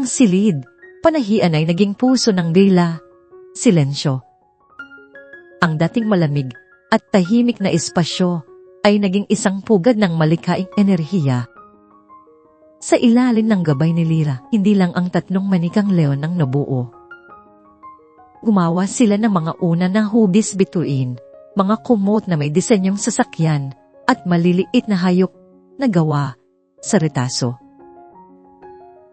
ang silid. Panahian ay naging puso ng gila. Silensyo. Ang dating malamig at tahimik na espasyo ay naging isang pugad ng malikaing enerhiya. Sa ilalim ng gabay ni Lira, hindi lang ang tatlong manikang leon ang nabuo. Gumawa sila ng mga una na hubis bituin, mga kumot na may disenyong sasakyan, at maliliit na hayop na gawa sa retaso.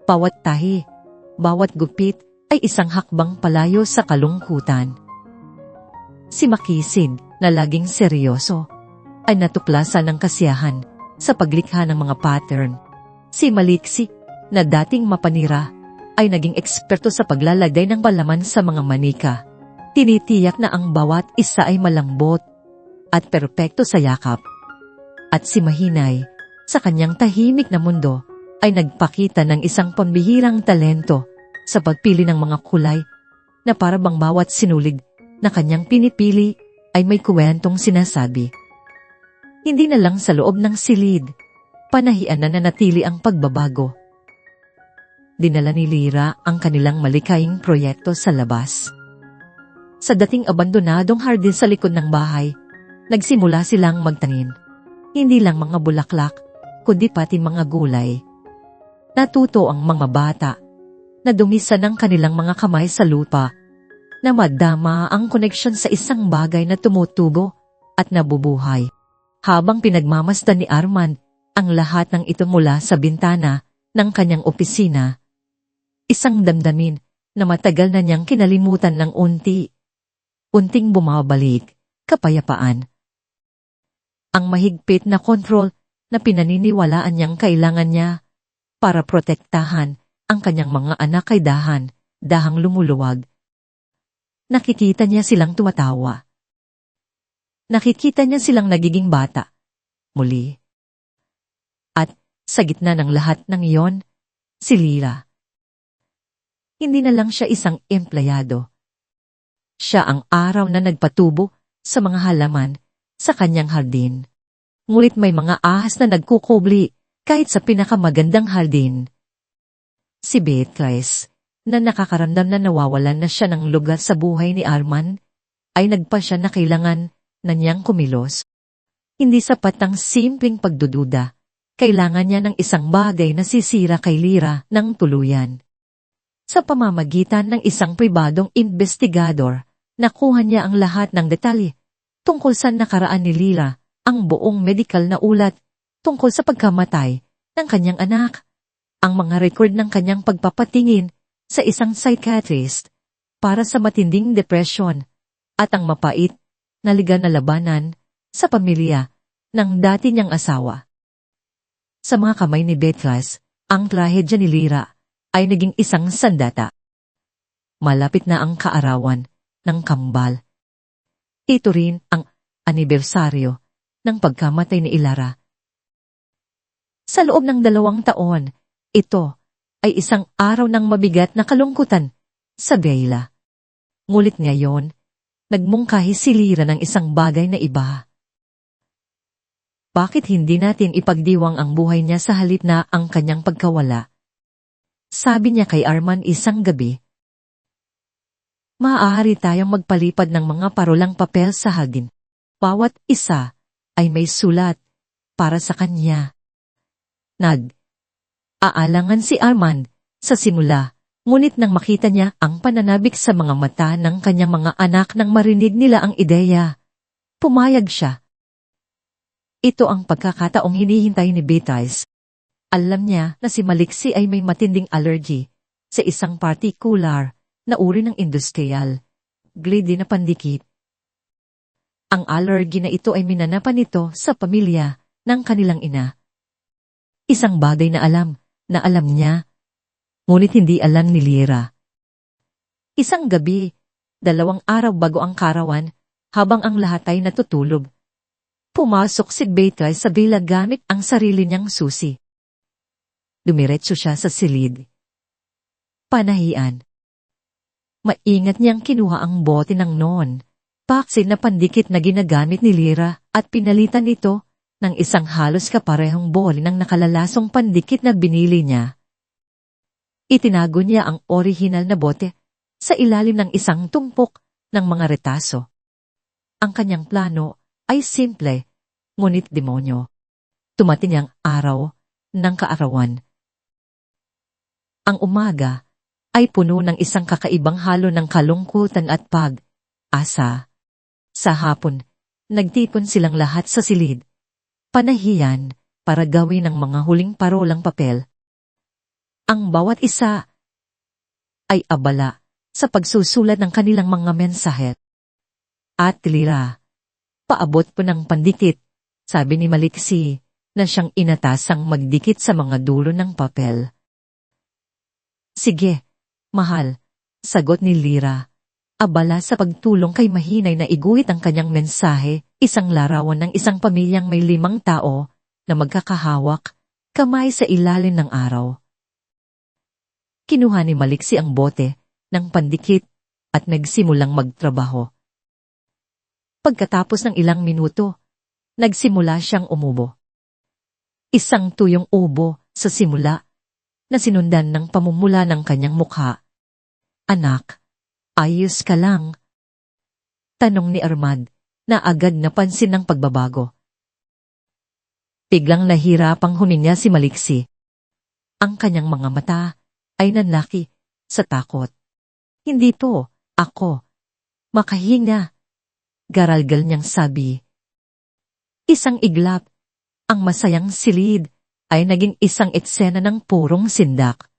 Bawat tahi, bawat gupit ay isang hakbang palayo sa kalungkutan. Si Makisid, na laging seryoso, ay natuklasan ng kasiyahan sa paglikha ng mga pattern. Si Maliksi, na dating mapanira, ay naging eksperto sa paglalagay ng palaman sa mga manika. Tinitiyak na ang bawat isa ay malambot at perpekto sa yakap. At si Mahinay, sa kanyang tahimik na mundo, ay nagpakita ng isang pambihirang talento sa pagpili ng mga kulay na para bang bawat sinulig na kanyang pinipili ay may kuwentong sinasabi. Hindi na lang sa loob ng silid, panahian na nanatili ang pagbabago. Dinala ni Lira ang kanilang malikaing proyekto sa labas. Sa dating abandonadong hardin sa likod ng bahay, nagsimula silang magtangin. Hindi lang mga bulaklak, kundi pati mga gulay. Natuto ang mga bata na dumisa ng kanilang mga kamay sa lupa na madama ang koneksyon sa isang bagay na tumutubo at nabubuhay. Habang pinagmamasdan ni Arman ang lahat ng ito mula sa bintana ng kanyang opisina, isang damdamin na matagal na niyang kinalimutan ng unti. Unting bumabalik, kapayapaan. Ang mahigpit na kontrol na pinaniniwalaan niyang kailangan niya para protektahan ang kanyang mga anak ay dahan, dahang lumuluwag Nakikita niya silang tumatawa. Nakikita niya silang nagiging bata. Muli. At sa gitna ng lahat ng iyon, si Lira. Hindi na lang siya isang empleyado. Siya ang araw na nagpatubo sa mga halaman sa kanyang hardin. Ngunit may mga ahas na nagkukubli kahit sa pinakamagandang hardin. Si Beatrice, na nakakaramdam na nawawalan na siya ng lugar sa buhay ni Arman, ay nagpa siya na kailangan na niyang kumilos. Hindi sapat ang simpleng pagdududa. Kailangan niya ng isang bagay na sisira kay Lira ng tuluyan. Sa pamamagitan ng isang pribadong investigador, nakuha niya ang lahat ng detalye tungkol sa nakaraan ni Lira, ang buong medical na ulat tungkol sa pagkamatay ng kanyang anak, ang mga record ng kanyang pagpapatingin sa isang psychiatrist para sa matinding depresyon at ang mapait na ligan na labanan sa pamilya ng dati niyang asawa. Sa mga kamay ni Beatrice, ang trahedya ni Lira ay naging isang sandata. Malapit na ang kaarawan ng kambal. Ito rin ang anibersaryo ng pagkamatay ni Ilara. Sa loob ng dalawang taon, ito ay isang araw ng mabigat na kalungkutan sa Beyla. Ngulit ngayon, nagmungkahi si Lira ng isang bagay na iba. Bakit hindi natin ipagdiwang ang buhay niya sa halip na ang kanyang pagkawala? Sabi niya kay Arman isang gabi. Maaari tayong magpalipad ng mga parolang papel sa hagin. Bawat isa ay may sulat para sa kanya. Nag Aalangan si Armand sa simula, ngunit nang makita niya ang pananabik sa mga mata ng kanyang mga anak nang marinig nila ang ideya, pumayag siya. Ito ang pagkakataong hinihintay ni Beatrice. Alam niya na si Maliksi ay may matinding allergy sa isang particular na uri ng industrial, glidi na pandikit. Ang allergy na ito ay minanapan nito sa pamilya ng kanilang ina. Isang bagay na alam na alam niya, ngunit hindi alam ni Lira. Isang gabi, dalawang araw bago ang karawan, habang ang lahat ay natutulog. Pumasok si Beatray sa villa gamit ang sarili niyang susi. Dumiretso siya sa silid. Panahian. Maingat niyang kinuha ang bote ng noon, paksin na pandikit na ginagamit ni Lira at pinalitan ito ng isang halos kaparehong bowl ng nakalalasong pandikit na binili niya. Itinago niya ang orihinal na bote sa ilalim ng isang tumpok ng mga retaso. Ang kanyang plano ay simple, ngunit demonyo. Tumating ang araw ng kaarawan. Ang umaga ay puno ng isang kakaibang halo ng kalungkutan at pag-asa. Sa hapon, nagtipon silang lahat sa silid. Panahiyan para gawin ang mga huling parolang papel. Ang bawat isa ay abala sa pagsusulat ng kanilang mga mensahe. At lira, paabot po ng pandikit, sabi ni Maliksi na siyang inatasang magdikit sa mga dulo ng papel. Sige, mahal, sagot ni Lira. Abala sa pagtulong kay Mahinay na iguhit ang kanyang mensahe, isang larawan ng isang pamilyang may limang tao na magkakahawak, kamay sa ilalim ng araw. Kinuha ni Maliksi ang bote ng pandikit at nagsimulang magtrabaho. Pagkatapos ng ilang minuto, nagsimula siyang umubo. Isang tuyong ubo sa simula na sinundan ng pamumula ng kanyang mukha. Anak, ayos ka lang? Tanong ni Armand na agad napansin ng pagbabago. Biglang nahirapang huminga si Maliksi. Ang kanyang mga mata ay nanlaki sa takot. Hindi po, ako. Makahinga. Garalgal niyang sabi. Isang iglap, ang masayang silid ay naging isang eksena ng purong sindak.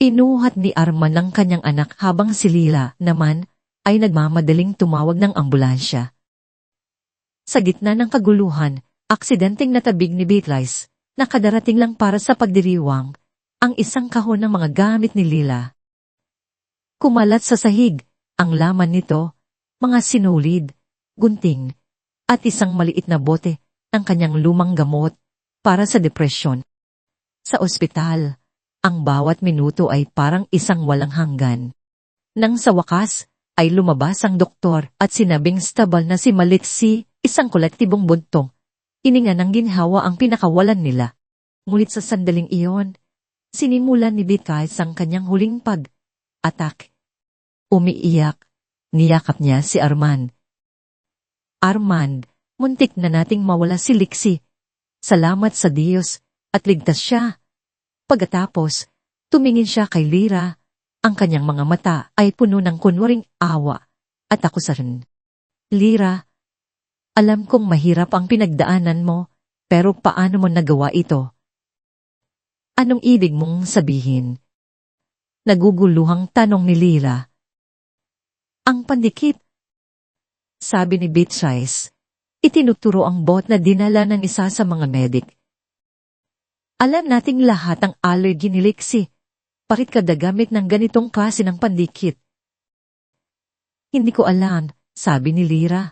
Inuhat ni Arman ng kanyang anak habang si Lila naman ay nagmamadaling tumawag ng ambulansya. Sa gitna ng kaguluhan, aksidenteng natabig ni Beatrice, nakadarating lang para sa pagdiriwang, ang isang kahon ng mga gamit ni Lila. Kumalat sa sahig, ang laman nito, mga sinulid, gunting, at isang maliit na bote ng kanyang lumang gamot para sa depresyon. Sa ospital, ang bawat minuto ay parang isang walang hanggan. Nang sa wakas, ay lumabas ang doktor at sinabing stabal na si Malitsi, isang kolektibong buntong. Ininga ng ginhawa ang pinakawalan nila. Ngunit sa sandaling iyon, sinimulan ni Bitkais ang kanyang huling pag-atak. Umiiyak, niyakap niya si Armand. Armand, muntik na nating mawala si Lixie Salamat sa Diyos at ligtas siya. Pagkatapos, tumingin siya kay Lira. Ang kanyang mga mata ay puno ng kunwaring awa at ako sa rin. Lira, alam kong mahirap ang pinagdaanan mo, pero paano mo nagawa ito? Anong ibig mong sabihin? Naguguluhang tanong ni Lira. Ang pandikit. Sabi ni Beatrice, Itinuturo ang bot na dinala ng isa sa mga medik. Alam nating lahat ang allergy ni Lixie. Bakit kada gamit ng ganitong klase ng pandikit? Hindi ko alam, sabi ni Lira.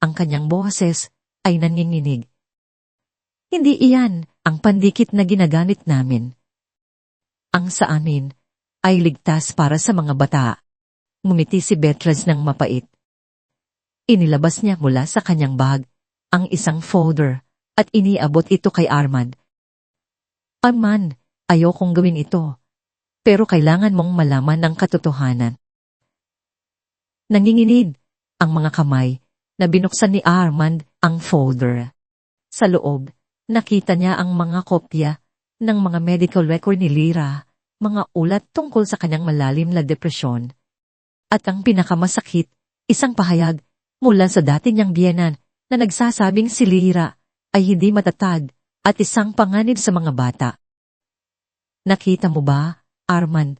Ang kanyang boses ay nanginginig. Hindi iyan ang pandikit na ginagamit namin. Ang sa amin ay ligtas para sa mga bata. Ngumiti si Beatrice ng mapait. Inilabas niya mula sa kanyang bag ang isang folder at iniabot ito kay Armand. Armand, ayokong gawin ito, pero kailangan mong malaman ang katotohanan. Nanginginig ang mga kamay na binuksan ni Armand ang folder. Sa loob, nakita niya ang mga kopya ng mga medical record ni Lira, mga ulat tungkol sa kanyang malalim na depresyon. At ang pinakamasakit, isang pahayag mula sa dati niyang biyenan na nagsasabing si Lira ay hindi matatag at isang panganib sa mga bata. Nakita mo ba, Arman?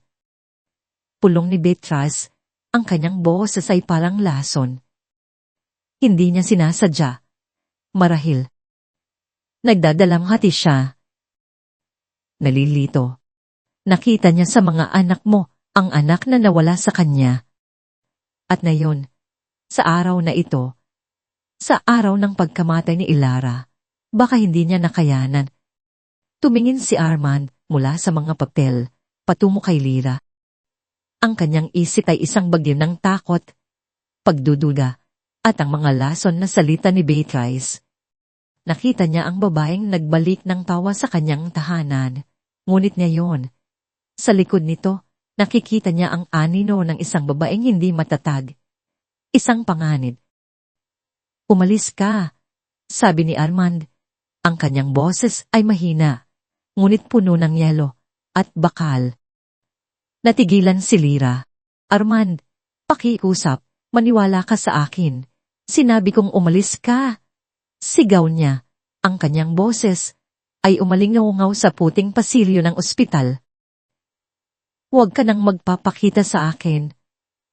Pulong ni Beatrice, ang kanyang boses ay parang lason. Hindi niya sinasadya. Marahil. Nagdadalang hati siya. Nalilito. Nakita niya sa mga anak mo ang anak na nawala sa kanya. At ngayon, sa araw na ito, sa araw ng pagkamatay ni Ilara, baka hindi niya nakayanan. Tumingin si Armand mula sa mga papel, patungo kay Lira. Ang kanyang isip ay isang bagyo ng takot, pagdududa, at ang mga lason na salita ni Beatrice. Nakita niya ang babaeng nagbalik ng tawa sa kanyang tahanan, ngunit ngayon, Sa likod nito, nakikita niya ang anino ng isang babaeng hindi matatag. Isang panganib. Umalis ka, sabi ni Armand. Ang kanyang boses ay mahina, ngunit puno ng yelo at bakal. Natigilan si Lira. Armand, pakiusap, maniwala ka sa akin. Sinabi kong umalis ka. Sigaw niya. Ang kanyang boses ay umalingaw sa puting pasilyo ng ospital. Huwag ka nang magpapakita sa akin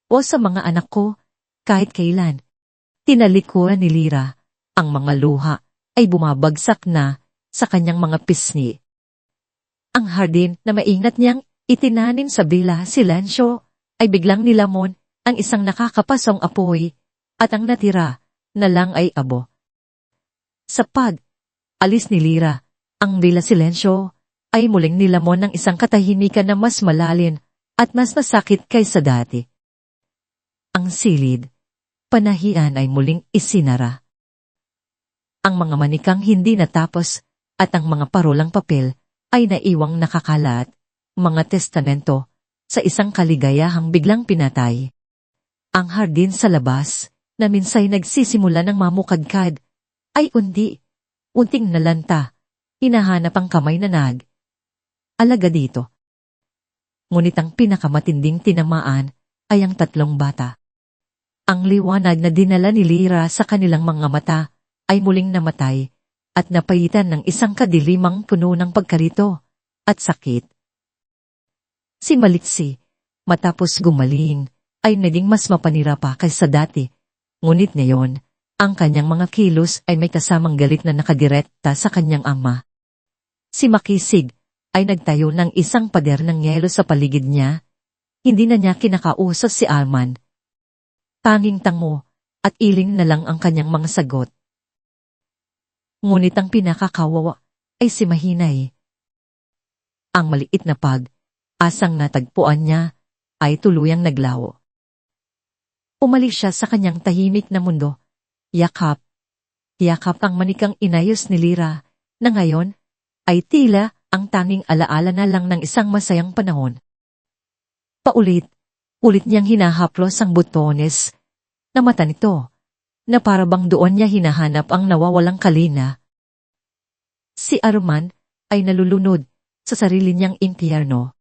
o sa mga anak ko kahit kailan. Tinalikuran ni Lira. Ang mga luha ay bumabagsak na sa kanyang mga pisngi. Ang hardin na maingat niyang itinanim sa Villa Silencio ay biglang nilamon ang isang nakakapasong apoy at ang natira na lang ay abo. Sa pag, alis ni Lira, ang Villa Silencio ay muling nilamon ng isang katahimikan na mas malalim at mas masakit kaysa dati. Ang silid, panahian ay muling isinara. Ang mga manikang hindi natapos at ang mga parolang papel ay naiwang nakakalat, mga testamento, sa isang kaligayahang biglang pinatay. Ang hardin sa labas, na minsay nagsisimula ng mamukadkad, ay undi, unting nalanta, hinahanap ang kamay na nag. Alaga dito. Ngunit ang pinakamatinding tinamaan ay ang tatlong bata. Ang liwanag na dinala ni Lira sa kanilang mga mata ay muling namatay at napayitan ng isang kadilimang puno ng pagkarito at sakit. Si Malitsi, matapos gumaling, ay naging mas mapanira pa kaysa dati. Ngunit ngayon, ang kanyang mga kilos ay may kasamang galit na nakadirekta sa kanyang ama. Si Makisig ay nagtayo ng isang pader ng yelo sa paligid niya. Hindi na niya kinakausap si Arman. Tanging tango at iling na lang ang kanyang mga sagot. Ngunit ang pinakakawawa ay si Mahinay. Ang maliit na pag, asang natagpuan niya, ay tuluyang naglawo. Umalis siya sa kanyang tahimik na mundo. Yakap. Yakap ang manikang inayos ni Lira, na ngayon, ay tila ang tanging alaala na lang ng isang masayang panahon. Paulit, ulit niyang hinahaplos ang butones na mata nito na para bang doon niya hinahanap ang nawawalang kalina. Si Arman ay nalulunod sa sarili niyang impyerno.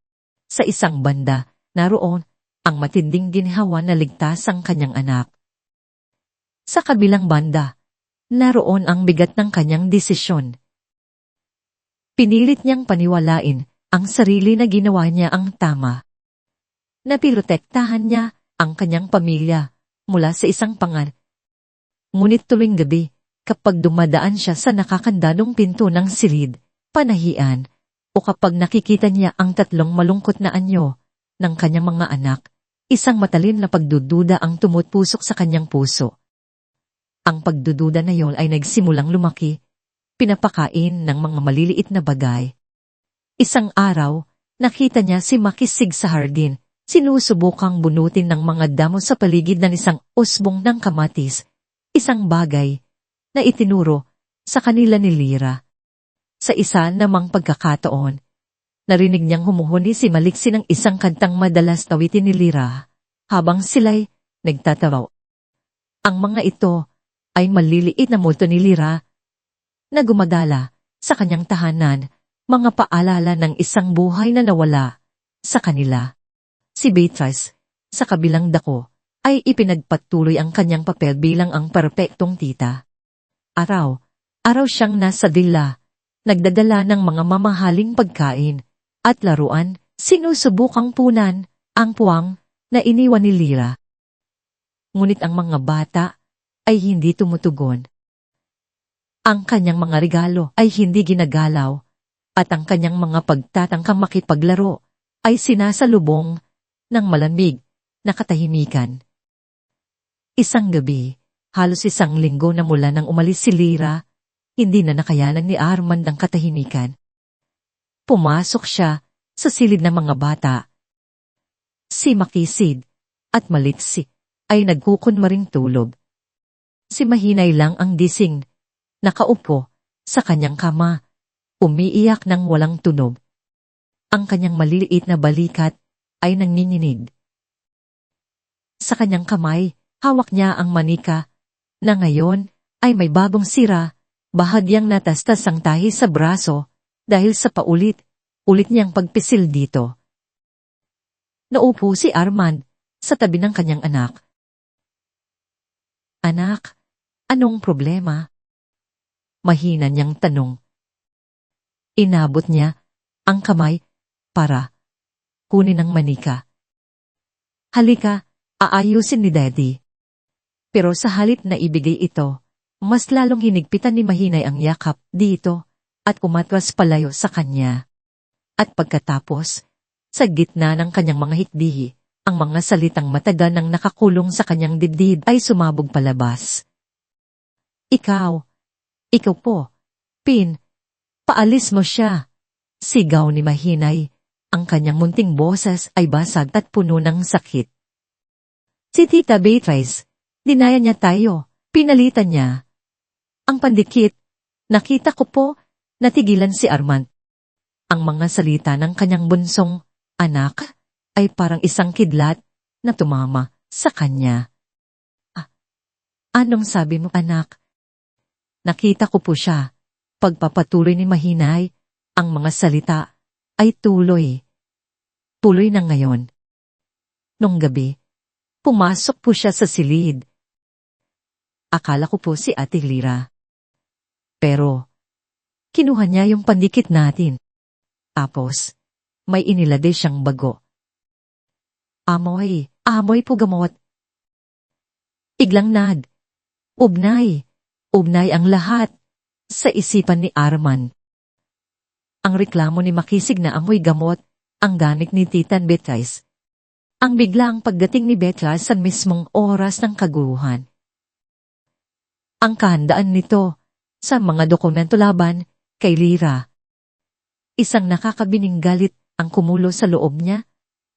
Sa isang banda, naroon ang matinding ginhawa na ligtas ang kanyang anak. Sa kabilang banda, naroon ang bigat ng kanyang desisyon. Pinilit niyang paniwalain ang sarili na ginawa niya ang tama. Napirotektahan niya ang kanyang pamilya mula sa isang pangan Ngunit tuwing gabi, kapag dumadaan siya sa nakakandadong pinto ng silid, panahian, o kapag nakikita niya ang tatlong malungkot na anyo ng kanyang mga anak, isang matalim na pagdududa ang tumutpusok sa kanyang puso. Ang pagdududa na yon ay nagsimulang lumaki, pinapakain ng mga maliliit na bagay. Isang araw, nakita niya si Makisig sa hardin, sinusubukang bunutin ng mga damo sa paligid ng isang usbong ng kamatis isang bagay na itinuro sa kanila ni Lira. Sa isa namang pagkakataon, narinig niyang humuhuni si Maliksi ng isang kantang madalas tawitin ni Lira habang sila'y nagtatawaw. Ang mga ito ay maliliit na multo ni Lira na gumagala sa kanyang tahanan, mga paalala ng isang buhay na nawala sa kanila. Si Beatrice, sa kabilang dako, ay ipinagpatuloy ang kanyang papel bilang ang perpektong tita. Araw, araw siyang nasa dila, nagdadala ng mga mamahaling pagkain at laruan, sinusubukang punan ang puwang na iniwan ni Lira. Ngunit ang mga bata ay hindi tumutugon. Ang kanyang mga regalo ay hindi ginagalaw at ang kanyang mga pagtatangkang makipaglaro ay sinasalubong ng malamig na katahimikan. Isang gabi, halos isang linggo na mula nang umalis si Lira, hindi na nakayanan ni Armand ang katahimikan. Pumasok siya sa silid ng mga bata. Si Makisid at Maliksi ay nagkukunmaring tulog. Si Mahinay lang ang dising, nakaupo sa kanyang kama, umiiyak ng walang tunog. Ang kanyang maliliit na balikat ay nanginginig. Sa kanyang kamay, hawak niya ang manika na ngayon ay may bagong sira, bahagyang natastas ang tahi sa braso dahil sa paulit, ulit niyang pagpisil dito. Naupo si Armand sa tabi ng kanyang anak. Anak, anong problema? Mahina niyang tanong. Inabot niya ang kamay para kunin ang manika. Halika, aayusin ni Daddy. Pero sa halip na ibigay ito, mas lalong hinigpitan ni Mahinay ang yakap dito at umatwas palayo sa kanya. At pagkatapos, sa gitna ng kanyang mga hikdihi, ang mga salitang matagal nang nakakulong sa kanyang dibdib ay sumabog palabas. Ikaw, ikaw po, Pin, paalis mo siya. Sigaw ni Mahinay, ang kanyang munting boses ay basag at puno ng sakit. Si Tita Beatrice, dinaya niya tayo, pinalitan niya. Ang pandikit, nakita ko po, natigilan si Armand. Ang mga salita ng kanyang bunsong, anak, ay parang isang kidlat na tumama sa kanya. Ah, anong sabi mo, anak? Nakita ko po siya. Pagpapatuloy ni Mahinay, ang mga salita ay tuloy. Tuloy na ngayon. Nung gabi, pumasok po siya sa silid. Akala ko po si Ate Lira. Pero, kinuha niya yung pandikit natin. Tapos, may inilade siyang bago. Amoy, amoy po gamot. Iglang nad. Ubnay, ubnay ang lahat. Sa isipan ni Arman. Ang reklamo ni Makisig na amoy gamot, ang ganik ni Titan Beatrice. Ang biglang pagdating ni Beatrice sa mismong oras ng kaguhan. Ang kahandaan nito sa mga dokumento laban kay Lira. Isang nakakabining galit ang kumulo sa loob niya,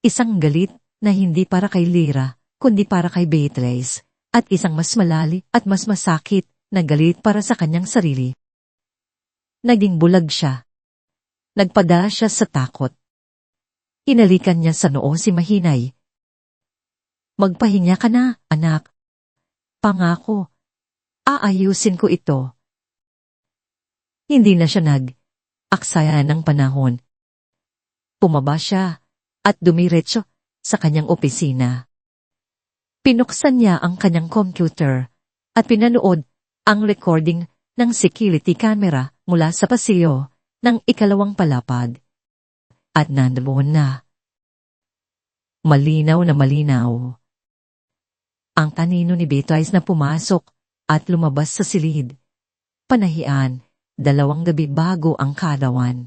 isang galit na hindi para kay Lira, kundi para kay Beatrice, at isang mas malali at mas masakit na galit para sa kanyang sarili. Naging bulag siya. Nagpadala siya sa takot. Inalikan niya sa noo si Mahinay. Magpahinga ka na, anak. Pangako, aayusin ko ito. Hindi na siya nag aksaya ng panahon. Pumaba siya at dumiretso sa kanyang opisina. Pinuksan niya ang kanyang computer at pinanood ang recording ng security camera mula sa pasilyo ng ikalawang palapag. At nandoon na. Malinaw na malinaw. Ang tanino ni Beatrice na pumasok at lumabas sa silid. Panahian, dalawang gabi bago ang kadawan.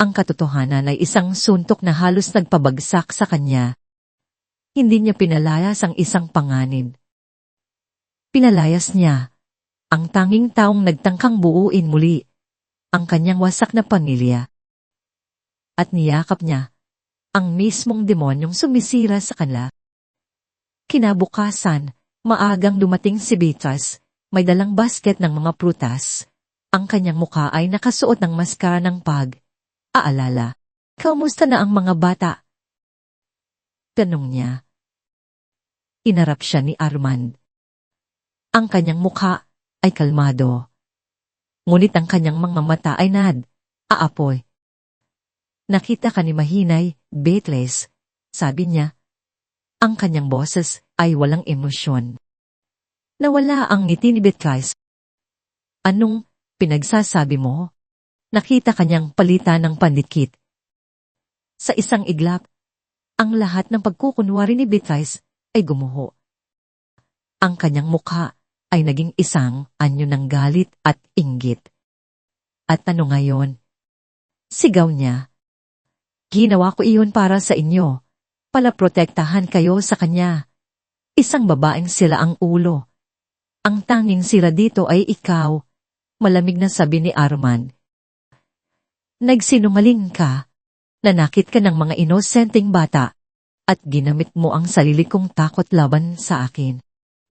Ang katotohanan ay isang suntok na halos nagpabagsak sa kanya. Hindi niya pinalayas ang isang panganib. Pinalayas niya ang tanging taong nagtangkang buuin muli ang kanyang wasak na pamilya. At niyakap niya ang mismong demonyong sumisira sa kanila. Kinabukasan, maagang dumating si Beatrice, may dalang basket ng mga prutas. Ang kanyang muka ay nakasuot ng maskara ng pag Aalala, kamusta na ang mga bata? Tanong niya. Inarap siya ni Armand. Ang kanyang mukha ay kalmado. Ngunit ang kanyang mga mata ay nad, aapoy. Nakita ka ni Mahinay, Beatles, sabi niya. Ang kanyang boses ay walang emosyon. Nawala ang ngiti ni Beatrice. Anong pinagsasabi mo? nakita kanyang palitan ng pandikit. Sa isang iglap, ang lahat ng pagkukunwari ni Beatrice ay gumuho. Ang kanyang mukha ay naging isang anyo ng galit at inggit. At ano ngayon? Sigaw niya. Ginawa ko iyon para sa inyo, palaprotektahan kayo sa kanya. Isang babaeng sila ang ulo. Ang tanging sira dito ay ikaw, malamig na sabi ni Arman. Nagsinungaling ka. Nanakit ka ng mga inosenteng bata at ginamit mo ang sarili kong takot laban sa akin.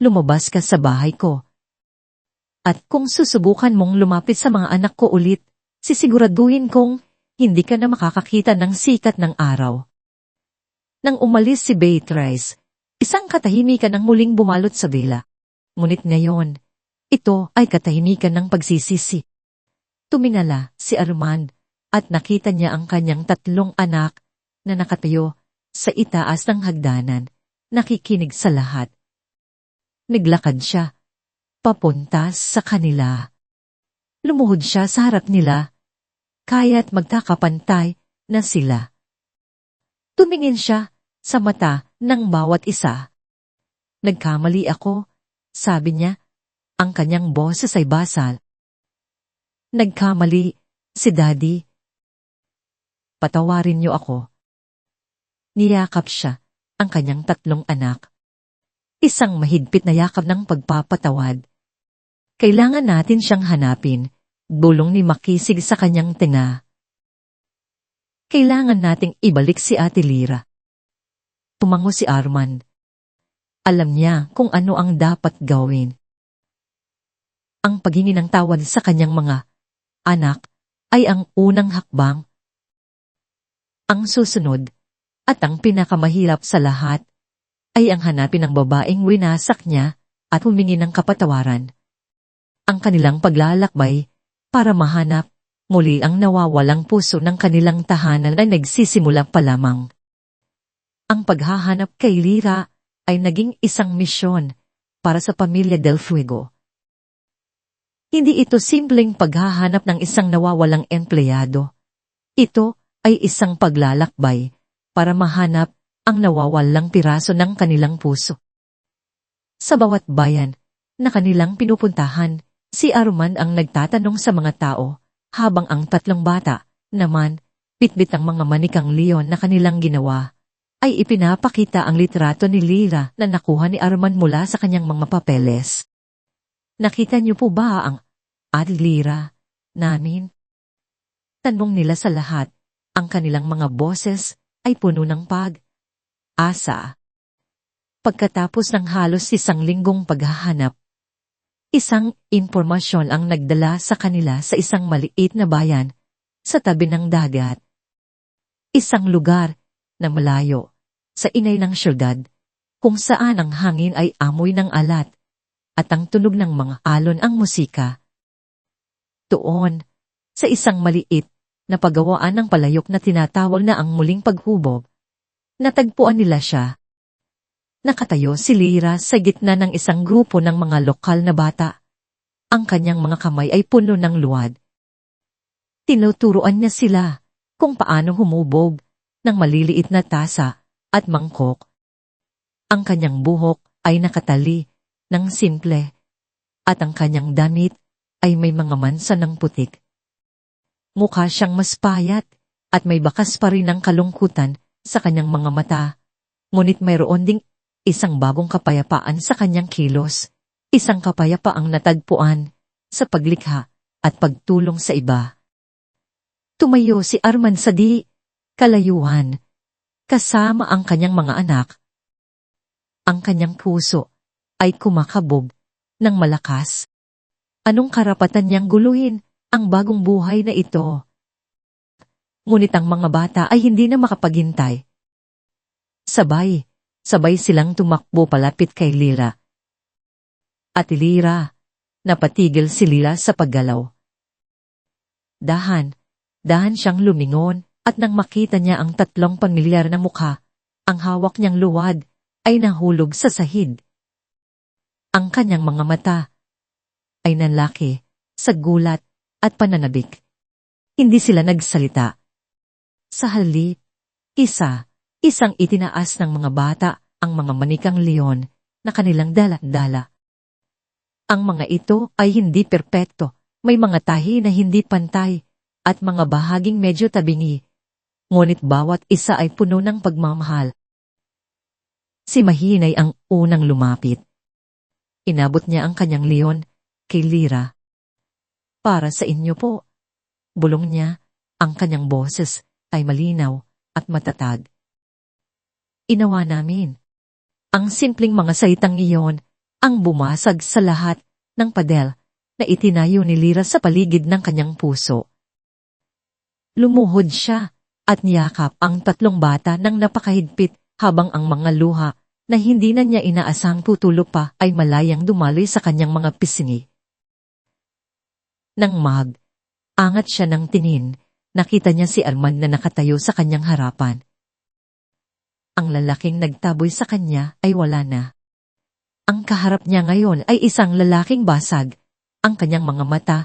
Lumabas ka sa bahay ko. At kung susubukan mong lumapit sa mga anak ko ulit, sisiguraduhin kong hindi ka na makakakita ng sikat ng araw. Nang umalis si Beatrice, isang katahimikan ang muling bumalot sa villa. Ngunit ngayon, ito ay katahimikan ng pagsisisi. Tumingala si Armand at nakita niya ang kanyang tatlong anak na nakatayo sa itaas ng hagdanan, nakikinig sa lahat. Naglakad siya, papunta sa kanila. Lumuhod siya sa harap nila, kaya't magkakapantay na sila. Tumingin siya sa mata ng bawat isa. Nagkamali ako, sabi niya, ang kanyang boses ay basal. Nagkamali si Daddy. Patawarin niyo ako. Niyakap siya ang kanyang tatlong anak. Isang mahigpit na yakap ng pagpapatawad. Kailangan natin siyang hanapin, bulong ni Makisig sa kanyang tinga. Kailangan nating ibalik si Ate Lira. Tumango si Arman. Alam niya kung ano ang dapat gawin. Ang paghingi ng tawad sa kanyang mga anak ay ang unang hakbang. Ang susunod at ang pinakamahirap sa lahat ay ang hanapin ng babaeng winasak niya at humingi ng kapatawaran. Ang kanilang paglalakbay para mahanap muli ang nawawalang puso ng kanilang tahanan na nagsisimula pa lamang. Ang paghahanap kay Lira ay naging isang misyon para sa pamilya Del Fuego. Hindi ito simpleng paghahanap ng isang nawawalang empleyado. Ito ay isang paglalakbay para mahanap ang nawawalang piraso ng kanilang puso. Sa bawat bayan na kanilang pinupuntahan, si Arman ang nagtatanong sa mga tao habang ang tatlong bata naman bitbit ang mga manikang leon na kanilang ginawa ay ipinapakita ang litrato ni Lira na nakuha ni Arman mula sa kanyang mga papeles. Nakita niyo po ba ang Ad Lira namin? Tanong nila sa lahat, ang kanilang mga boses ay puno ng pag-asa. Pagkatapos ng halos isang linggong paghahanap, Isang impormasyon ang nagdala sa kanila sa isang maliit na bayan sa tabi ng dagat. Isang lugar na malayo sa inay ng syudad kung saan ang hangin ay amoy ng alat at ang tunog ng mga alon ang musika. Doon, sa isang maliit na paggawaan ng palayok na tinatawag na ang muling paghubog, natagpuan nila siya Nakatayo si Lira sa gitna ng isang grupo ng mga lokal na bata. Ang kanyang mga kamay ay puno ng luwad. Tinuturuan niya sila kung paano humubog ng maliliit na tasa at mangkok. Ang kanyang buhok ay nakatali ng simple at ang kanyang damit ay may mga mansa ng putik. Mukha siyang mas payat at may bakas pa rin ng kalungkutan sa kanyang mga mata, ngunit mayroon ding isang bagong kapayapaan sa kanyang kilos, isang kapayapaang natagpuan sa paglikha at pagtulong sa iba. Tumayo si Arman sa di kalayuan, kasama ang kanyang mga anak. Ang kanyang puso ay kumakabog ng malakas. Anong karapatan niyang guluhin ang bagong buhay na ito? Ngunit ang mga bata ay hindi na makapaghintay. Sabay, Sabay silang tumakbo palapit kay Lira. At Lira, napatigil si Lira sa paggalaw. Dahan, dahan siyang lumingon at nang makita niya ang tatlong pamilyar na mukha, ang hawak niyang luwad ay nahulog sa sahid. Ang kanyang mga mata ay nanlaki sa gulat at pananabik. Hindi sila nagsalita. Sa halip, isa Isang itinaas ng mga bata ang mga manikang leon na kanilang dala-dala. Ang mga ito ay hindi perpekto, may mga tahi na hindi pantay at mga bahaging medyo tabingi, ngunit bawat isa ay puno ng pagmamahal. Si Mahinay ang unang lumapit. Inabot niya ang kanyang leon kay Lira. Para sa inyo po. Bulong niya, ang kanyang boses ay malinaw at matatag inawa namin. Ang simpleng mga saitang iyon ang bumasag sa lahat ng padel na itinayo ni Lira sa paligid ng kanyang puso. Lumuhod siya at niyakap ang tatlong bata ng napakahigpit habang ang mga luha na hindi na niya inaasang tutulo pa ay malayang dumaloy sa kanyang mga pisngi. Nang mag, angat siya ng tingin, nakita niya si Armand na nakatayo sa kanyang harapan. Ang lalaking nagtaboy sa kanya ay wala na. Ang kaharap niya ngayon ay isang lalaking basag. Ang kanyang mga mata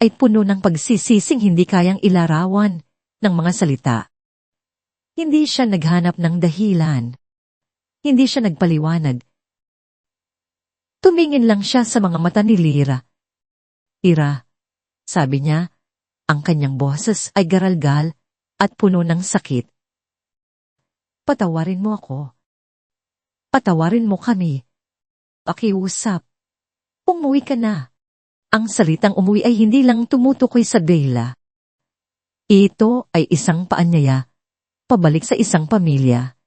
ay puno ng pagsisising hindi kayang ilarawan ng mga salita. Hindi siya naghanap ng dahilan. Hindi siya nagpaliwanag. Tumingin lang siya sa mga mata ni Lira. Ira, sabi niya, ang kanyang boses ay garalgal at puno ng sakit. Patawarin mo ako. Patawarin mo kami. Pakiusap. Umuwi ka na. Ang salitang umuwi ay hindi lang tumutukoy sa Bella. Ito ay isang paanyaya, pabalik sa isang pamilya.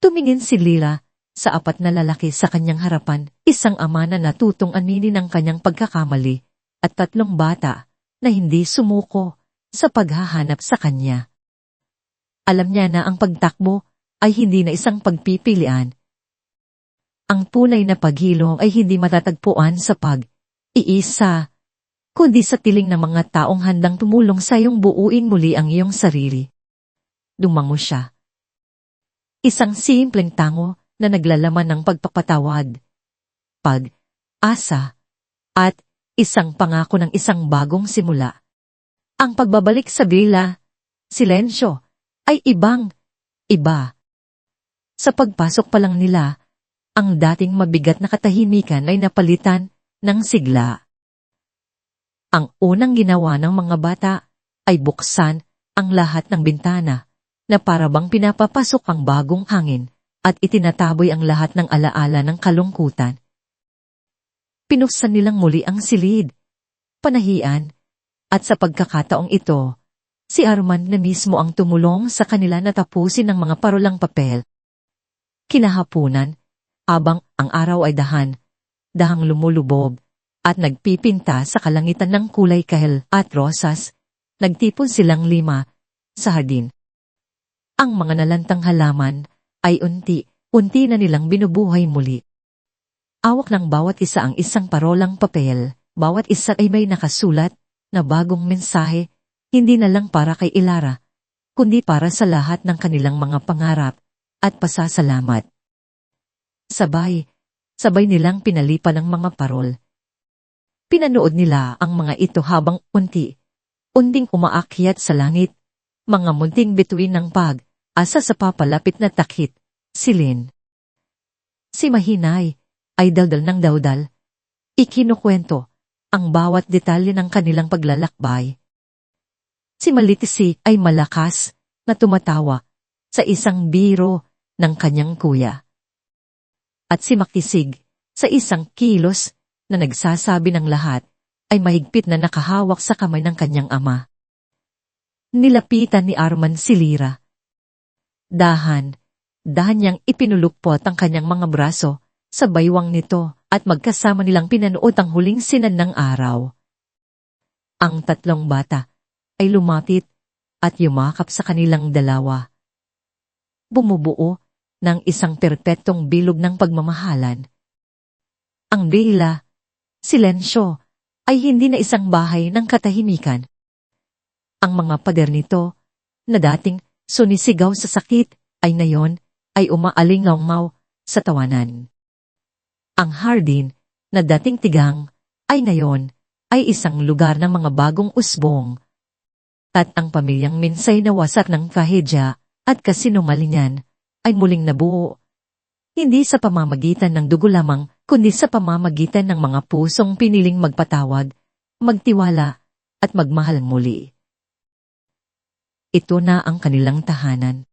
Tumingin si Lila sa apat na lalaki sa kanyang harapan, isang ama na natutong aminin ang kanyang pagkakamali, at tatlong bata na hindi sumuko sa paghahanap sa kanya. Alam niya na ang pagtakbo ay hindi na isang pagpipilian. Ang tunay na paghilom ay hindi matatagpuan sa pag-iisa kundi sa tiling ng mga taong handang tumulong sa iyong buuin muli ang iyong sarili. Dumango siya. Isang simpleng tango na naglalaman ng pagpapatawad, pag-asa, at isang pangako ng isang bagong simula. Ang pagbabalik sa villa, silensyo, ay ibang, iba. Sa pagpasok pa lang nila, ang dating mabigat na katahimikan ay napalitan ng sigla. Ang unang ginawa ng mga bata ay buksan ang lahat ng bintana na parabang pinapapasok ang bagong hangin at itinataboy ang lahat ng alaala ng kalungkutan. Pinuksan nilang muli ang silid, panahian, at sa pagkakataong ito, si Arman na mismo ang tumulong sa kanila na tapusin ang mga parolang papel. Kinahapunan, abang ang araw ay dahan, dahang lumulubog, at nagpipinta sa kalangitan ng kulay kahel at rosas, nagtipon silang lima sa hardin. Ang mga nalantang halaman ay unti-unti na nilang binubuhay muli. Awak ng bawat isa ang isang parolang papel, bawat isa ay may nakasulat na bagong mensahe, hindi na lang para kay Ilara, kundi para sa lahat ng kanilang mga pangarap at pasasalamat. Sabay, sabay nilang pinalipan ng mga parol Pinanood nila ang mga ito habang unti, unding umaakyat sa langit, mga munting bituin ng pag, asa sa papalapit na takit, silin. Si Mahinay ay daldal ng daudal, ikinukwento ang bawat detalye ng kanilang paglalakbay. Si Malitisi ay malakas na tumatawa sa isang biro ng kanyang kuya. At si Makisig sa isang kilos na nagsasabi ng lahat ay mahigpit na nakahawak sa kamay ng kanyang ama. Nilapitan ni Arman si Lira. Dahan, dahan niyang ipinulukpot ang kanyang mga braso sa baywang nito at magkasama nilang pinanood ang huling sinan ng araw. Ang tatlong bata ay lumapit at yumakap sa kanilang dalawa. Bumubuo ng isang perpetong bilog ng pagmamahalan. Ang dila silensyo, ay hindi na isang bahay ng katahimikan. Ang mga pader nito, na dating sunisigaw sa sakit, ay ngayon ay umaalingawmaw sa tawanan. Ang hardin, na dating tigang, ay ngayon ay isang lugar ng mga bagong usbong. At ang pamilyang minsay na wasak ng kahedya at kasinumalingan ay muling nabuo hindi sa pamamagitan ng dugo lamang, kundi sa pamamagitan ng mga pusong piniling magpatawad, magtiwala, at magmahal muli. Ito na ang kanilang tahanan.